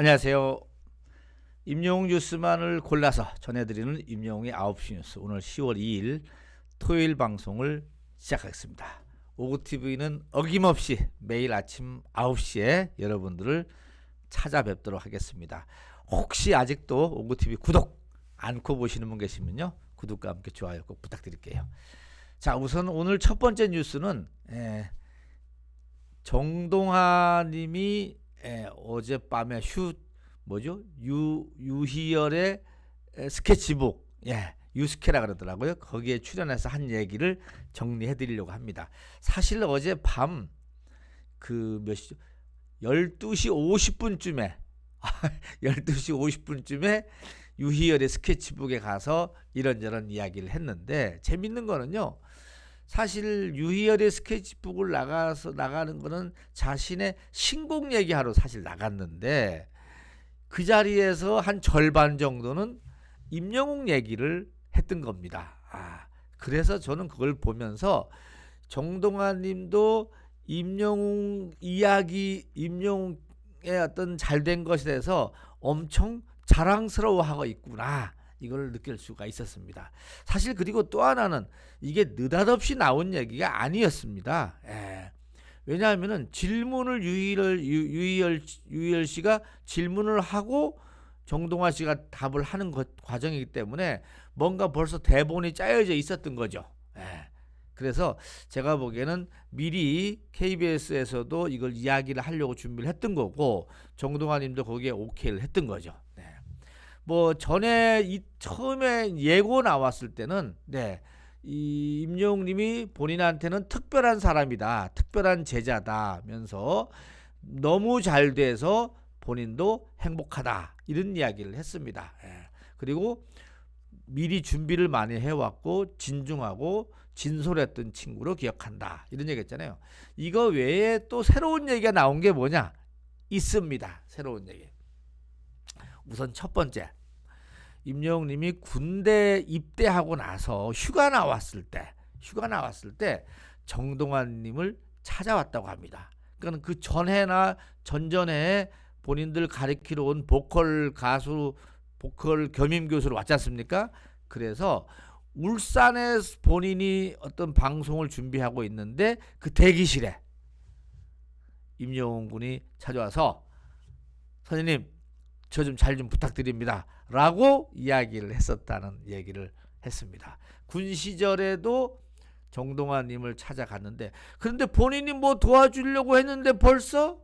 안녕하세요. 임영웅 뉴스만을 골라서 전해드리는 임영웅의 9시 뉴스 오늘 10월 2일 토요일 방송을 시작하겠습니다. 오구TV는 어김없이 매일 아침 9시에 여러분들을 찾아뵙도록 하겠습니다. 혹시 아직도 오구TV 구독 않고 보시는 분 계시면요. 구독과 함께 좋아요 꼭 부탁드릴게요. 자 우선 오늘 첫 번째 뉴스는 에, 정동하 님이 에, 어젯밤에 휴 뭐죠? 유 유희열의 에, 스케치북 예. 유스케라 그러더라고요. 거기에 출연해서 한 얘기를 정리해 드리려고 합니다. 사실 어제 밤그 몇 시? 12시 50분쯤에 12시 50분쯤에 유희열의 스케치북에 가서 이런저런 이야기를 했는데 재밌는 거는요. 사실 유희열의 스케치북을 나가서 나가는 거는 자신의 신곡 얘기하러 사실 나갔는데 그 자리에서 한 절반 정도는 임영웅 얘기를 했던 겁니다. 아, 그래서 저는 그걸 보면서 정동환 님도 임영웅 이야기, 임영웅의 어떤 잘된 것에 대해서 엄청 자랑스러워하고 있구나. 이걸 느낄 수가 있었습니다. 사실 그리고 또 하나는 이게 느닷없이 나온 얘기가 아니었습니다. 예. 왜냐하면은 질문을 유희열 유희열 유희열 씨가 질문을 하고 정동화 씨가 답을 하는 것, 과정이기 때문에 뭔가 벌써 대본이 짜여져 있었던 거죠. 예. 그래서 제가 보기에는 미리 KBS에서도 이걸 이야기를 하려고 준비를 했던 거고 정동환 님도 거기에 오케이를 했던 거죠. 네. 뭐 전에 이 처음에 예고 나왔을 때는 네. 이 임영웅 님이 본인한테는 특별한 사람이다. 특별한 제자다면서 너무 잘 돼서 본인도 행복하다. 이런 이야기를 했습니다. 예. 그리고 미리 준비를 많이 해왔고 진중하고 진솔했던 친구로 기억한다. 이런 얘기 했잖아요. 이거 외에 또 새로운 얘기가 나온 게 뭐냐? 있습니다. 새로운 얘기. 우선 첫 번째. 임영웅 님이 군대 입대하고 나서 휴가 나왔을 때, 휴가 나왔을 때 정동환 님을 찾아왔다고 합니다. 그러니까 그 전해나 전전에 본인들 가리키러 온 보컬 가수 보컬 겸임 교수로 왔지 않습니까? 그래서 울산에 본인이 어떤 방송을 준비하고 있는데 그 대기실에 임영웅 군이 찾아와서 선생님 저 좀잘좀 부탁드립니다. 라고 이야기를 했었다는 얘기를 했습니다. 군 시절에도 정동환 님을 찾아갔는데 그런데 본인이 뭐 도와주려고 했는데 벌써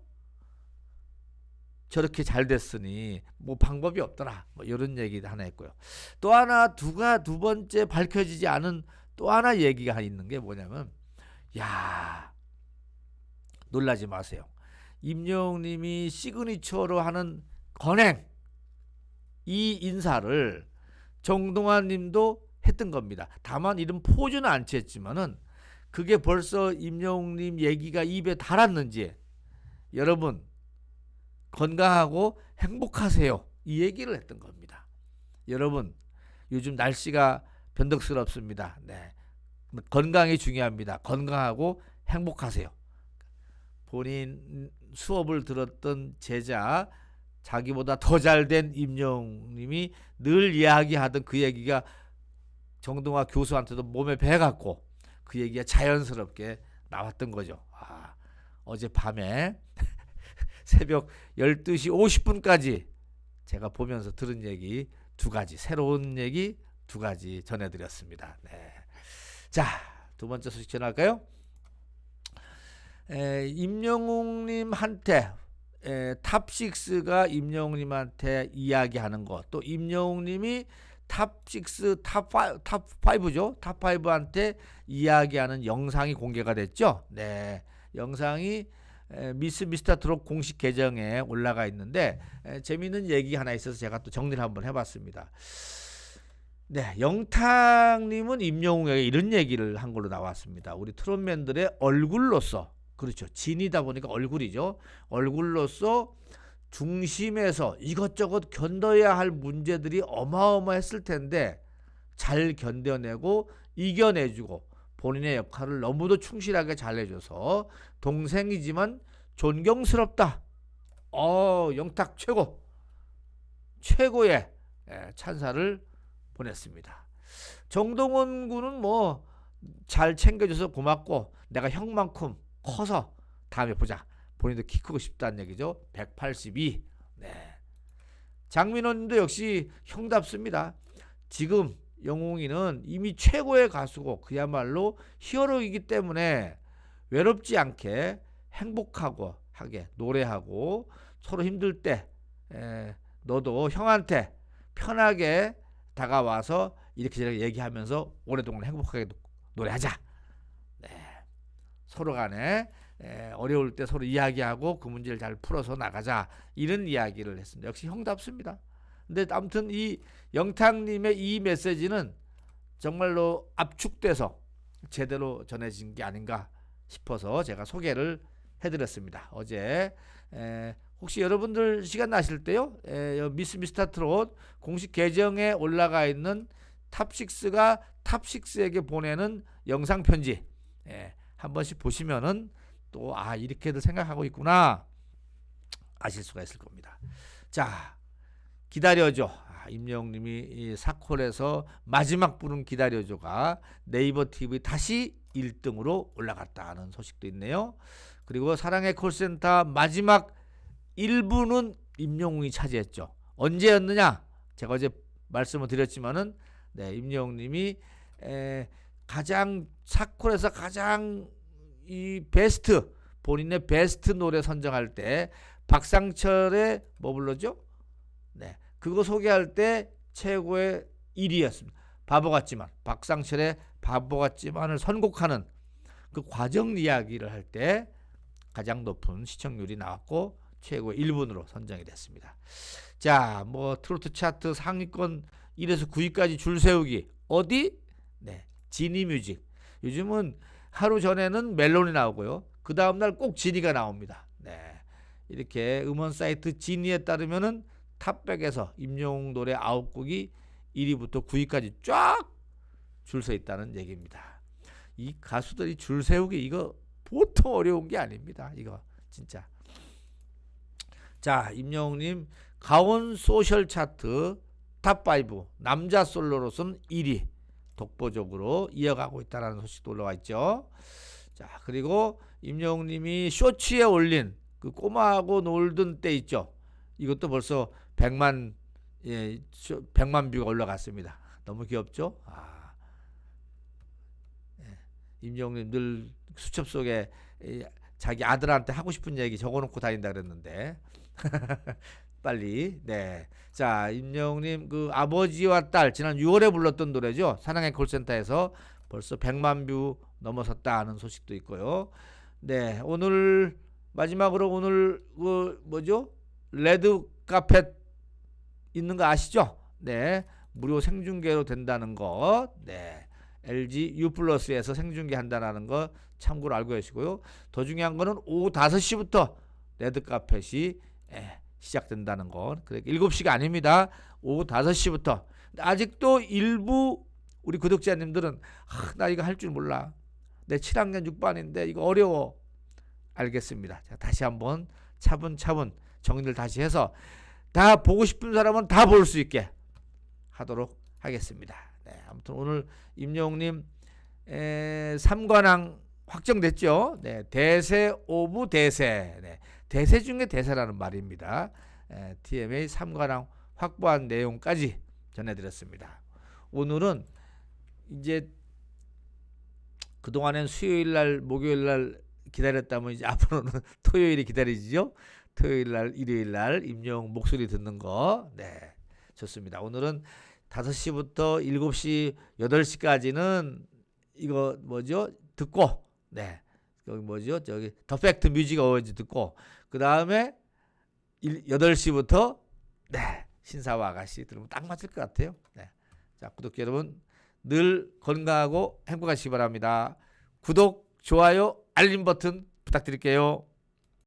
저렇게 잘 됐으니 뭐 방법이 없더라. 뭐 이런 얘기도 하나 했고요. 또 하나 두가 두 번째 밝혀지지 않은 또 하나 얘기가 있는 게 뭐냐면 야 놀라지 마세요. 임영웅 님이 시그니처로 하는 건행 이 인사를 정동환 님도 했던 겁니다. 다만 이런 포즈는 안 취했지만은 그게 벌써 임영웅 님 얘기가 입에 달았는지 여러분 건강하고 행복하세요. 이 얘기를 했던 겁니다. 여러분, 요즘 날씨가 변덕스럽습니다. 네. 건강이 중요합니다. 건강하고 행복하세요. 본인 수업을 들었던 제자, 자기보다 더 잘된 임영님이 늘 이야기하던 그 얘기가 정동화 교수한테도 몸에 배갖고 그 얘기가 자연스럽게 나왔던 거죠. 아, 어젯밤에 새벽 12시 50분까지 제가 보면서 들은 얘기 두 가지, 새로운 얘기 두 가지 전해드렸습니다. 네. 자, 두 번째 소식 전할까요? 에, 임영웅님한테 에, 탑6가 임영웅님한테 이야기하는 것, 또 임영웅님이 탑6, 탑5, 탑5죠. 탑5한테 이야기하는 영상이 공개가 됐죠. 네. 영상이 미스 미스터 트롯 공식 계정에 올라가 있는데 에, 재미있는 얘기 하나 있어서 제가 또 정리를 한번 해봤습니다. 네, 영탁님은 임영웅에게 이런 얘기를 한 걸로 나왔습니다. 우리 트롯맨들의 얼굴로서 그렇죠. 진이다 보니까 얼굴이죠. 얼굴로서 중심에서 이것저것 견뎌야 할 문제들이 어마어마했을 텐데 잘 견뎌내고 이겨내주고 본인의 역할을 너무도 충실하게 잘해줘서 동생이지만 존경스럽다. 어, 영탁 최고. 최고의 예, 찬사를 보냈습니다. 정동원 군은 뭐 잘 챙겨줘서 고맙고 내가 형만큼 커서 다음에 보자. 본인도 키 크고 싶다는 얘기죠. 182. 네. 장민호님도 역시 형답습니다. 지금 영웅이는 이미 최고의 가수고 그야말로 히어로이기 때문에 외롭지 않게 행복하고 하게 노래하고 서로 힘들 때 에, 너도 형한테 편하게 다가와서 이렇게 저렇게 얘기하면서 오랫동안 행복하게 노- 노래하자. 네. 서로 간에 에, 어려울 때 서로 이야기하고 그 문제를 잘 풀어서 나가자 이런 이야기를 했습니다. 역시 형답습니다. 근데 아무튼 이 영탁님의 이 메시지는 정말로 압축돼서 제대로 전해진 게 아닌가 싶어서 제가 소개를 해드렸습니다. 어제 에, 혹시 여러분들 시간 나실 때요, 에, 여 미스 미스터 트롯 공식 계정에 올라가 있는 탑6가 탑6에게 보내는 영상 편지 예, 한 번씩 보시면은 또 아 이렇게도 생각하고 있구나 아실 수가 있을 겁니다. 자 기다려줘. 아, 임영님이 이 사콜에서 마지막 부른 기다려줘가 네이버 TV 다시 1등으로 올라갔다는 소식도 있네요. 그리고 사랑의 콜센터 마지막 1부는 임영웅이 차지했죠. 언제였느냐? 제가 어제 말씀을 드렸지만은 네, 임영웅님이 에, 가장 사콜에서 가장 이 베스트 본인의 베스트 노래 선정할 때 박상철의 뭐 불러죠? 네, 그거 소개할 때 최고의 1위였습니다. 바보 같지만 박상철의 바보 같지만을 선곡하는 그 과정 이야기를 할 때 가장 높은 시청률이 나왔고 최고의 1분으로 선정이 됐습니다. 자, 뭐 트로트 차트 상위권 1에서 9위까지 줄 세우기 어디? 네, 지니 뮤직. 요즘은 하루 전에는 멜론이 나오고요. 그 다음 날 꼭 지니가 나옵니다. 네, 이렇게 음원 사이트 지니에 따르면은 탑백에서 임영웅 노래 9곡이 1위부터 9위까지 쫙 줄 서 있다는 얘기입니다. 이 가수들이 줄 세우기 이거 보통 어려운 게 아닙니다. 이거 진짜. 자, 임영웅님 가온 소셜 차트 탑5 남자 솔로로서는 1위 독보적으로 이어가고 있다는 소식도 올라와 있죠. 자, 그리고 임영웅 님이 쇼츠에 올린 그 꼬마하고 놀던 때 있죠. 이것도 벌써 100만 예, 쇼- 100만 뷰가 올라갔습니다. 너무 귀엽죠? 아. 예, 임영웅 님 늘 수첩 속에 이 자기 아들한테 하고 싶은 얘기 적어놓고 다닌다 그랬는데 빨리 네. 자 임영웅님 그 아버지와 딸 지난 6월에 불렀던 노래죠. 사랑의 콜센터에서 벌써 100만 뷰 넘어섰다는 소식도 있고요. 네 오늘 마지막으로 오늘 그 뭐죠? 레드 카펫 있는 거 아시죠? 네 무료 생중계로 된다는 거. 네. LG U 플러스에서 생중계 한다는 거 참고로 알고 계시고요. 더 중요한 거는 오후 5시부터 레드 카펫이 예, 시작된다는 거. 그래 7시가 아닙니다. 오후 5시부터. 아직도 일부 우리 구독자님들은 아, 나 이거 할 줄 몰라. 내 7학년 6반인데 이거 어려워. 알겠습니다. 자, 다시 한번 차분차분 정리를 다시 해서 다 보고 싶은 사람은 다 볼 수 있게 하도록 하겠습니다. 네, 아무튼 오늘 임영웅님 에, 삼관왕 확정됐죠. 네, 대세 오브 대세. 네, 대세 중에 대세라는 말입니다. 에, TMA 삼관왕 확보한 내용까지 전해드렸습니다. 오늘은 이제 그 동안엔 수요일 날, 목요일 날 기다렸다면 이제 앞으로는 토요일이 기다리죠. 토요일 날, 일요일 날 임영 목소리 듣는 거. 네. 좋습니다. 오늘은 5시부터 7시, 8시까지는 이거 뭐죠? 듣고 네. 여기 뭐죠? 저기 더 팩트 뮤직 어워즈 듣고 그 다음에 8시부터 네. 신사와 아가씨 들으면 딱 맞을 것 같아요. 네. 자, 구독자 여러분 늘 건강하고 행복하시기 바랍니다. 구독, 좋아요, 알림 버튼 부탁드릴게요.